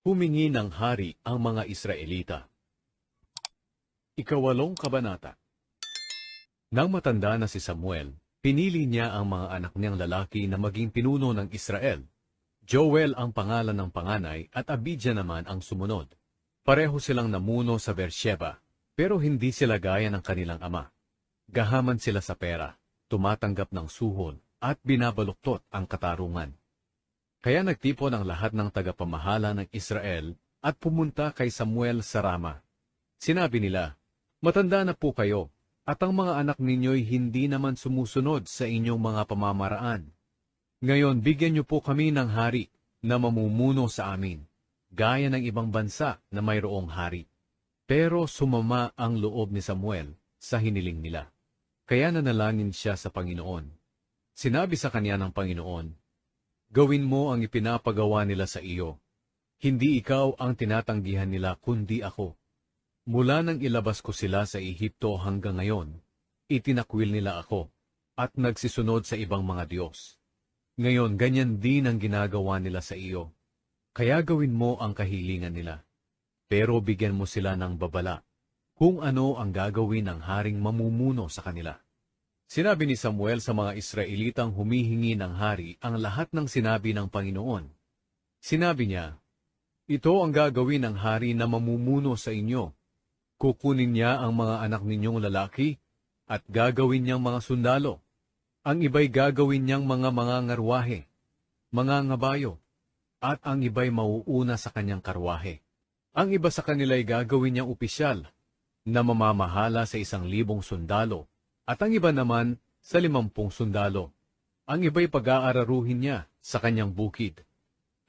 Humingi ng hari ang mga Israelita. Ikawalong kabanata Nang matanda na si Samuel, pinili niya ang mga anak niyang lalaki na maging pinuno ng Israel. Joel ang pangalan ng panganay at Abijah naman ang sumunod. Pareho silang namuno sa Beersheba, pero hindi sila gaya ng kanilang ama. Gahaman sila sa pera, tumatanggap ng suhol, at binabaluktot ang katarungan. Kaya nagtipon ang lahat ng tagapamahala ng Israel at pumunta kay Samuel sa Rama. Sinabi nila, Matanda na po kayo, at ang mga anak ninyo'y hindi naman sumusunod sa inyong mga pamamaraan. Ngayon, bigyan niyo po kami ng hari na mamumuno sa amin, gaya ng ibang bansa na mayroong hari. Pero sumama ang loob ni Samuel sa hiniling nila. Kaya nanalangin siya sa Panginoon. Sinabi sa kanya ng Panginoon, Gawin mo ang ipinapagawa nila sa iyo. Hindi ikaw ang tinatanggihan nila kundi ako. Mula nang ilabas ko sila sa Ehipto hanggang ngayon, itinakwil nila ako at nagsisunod sa ibang mga Diyos. Ngayon, ganyan din ang ginagawa nila sa iyo. Kaya gawin mo ang kahilingan nila. Pero bigyan mo sila ng babala kung ano ang gagawin ng haring mamumuno sa kanila. Sinabi ni Samuel sa mga Israelitang humihingi ng hari ang lahat ng sinabi ng Panginoon. Sinabi niya, Ito ang gagawin ng hari na mamumuno sa inyo. Kukunin niya ang mga anak ninyong lalaki at gagawin niyang mga sundalo. Ang iba'y gagawin niyang mga mga ngarwahe, mga ngabayo, at ang iba'y mauuna sa kanyang karwahe. Ang iba sa kanila'y gagawin niyang opisyal na mamamahala sa isang libong sundalo at ang iba naman sa limampung sundalo. Ang iba'y pag-aararuhin niya sa kanyang bukid,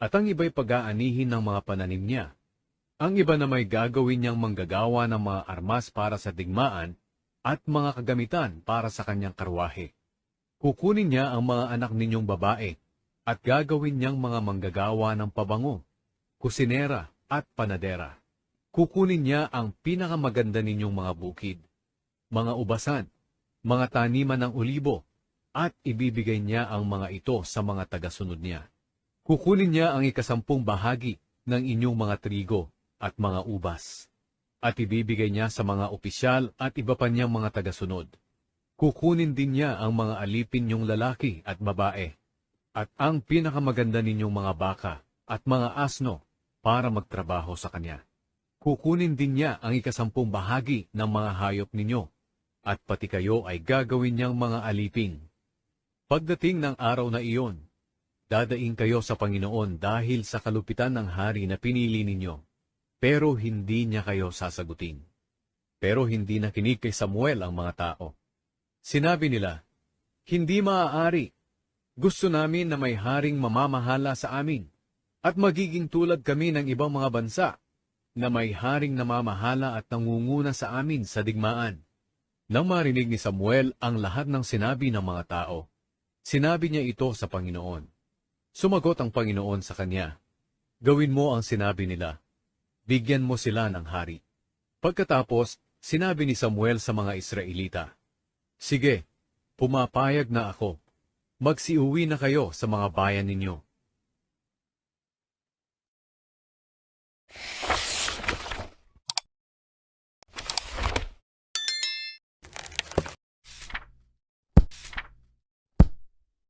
at ang iba'y pag-aanihin ng mga pananim niya. Ang iba na may gagawin niyang manggagawa ng mga armas para sa digmaan at mga kagamitan para sa kanyang karwahe. Kukunin niya ang mga anak ninyong babae at gagawin niyang mga manggagawa ng pabango, kusinera at panadera. Kukunin niya ang pinakamaganda ninyong mga bukid, mga ubasan, mga taniman ng olibo, at ibibigay niya ang mga ito sa mga tagasunod niya. Kukunin niya ang ikasampung bahagi ng inyong mga trigo at mga ubas, at ibibigay niya sa mga opisyal at iba pa niyang mga tagasunod. Kukunin din niya ang mga alipin niyong lalaki at babae, at ang pinakamaganda ninyong mga baka at mga asno para magtrabaho sa kanya. Kukunin din niya ang ikasampung bahagi ng mga hayop ninyo at pati kayo ay gagawin niyang mga aliping. Pagdating ng araw na iyon, dadaing kayo sa Panginoon dahil sa kalupitan ng hari na pinili ninyo, pero hindi niya kayo sasagutin. Pero hindi nakinig kay Samuel ang mga tao. Sinabi nila, Hindi maaari. Gusto namin na may haring mamamahala sa amin, at magiging tulad kami ng ibang mga bansa, na may haring namamahala at nangunguna sa amin sa digmaan. Nang marinig ni Samuel ang lahat ng sinabi ng mga tao, sinabi niya ito sa Panginoon. Sumagot ang Panginoon sa kanya, Gawin mo ang sinabi nila. Bigyan mo sila ng hari. Pagkatapos, sinabi ni Samuel sa mga Israelita, Sige, pumapayag na ako. Magsiuwi na kayo sa mga bayan ninyo.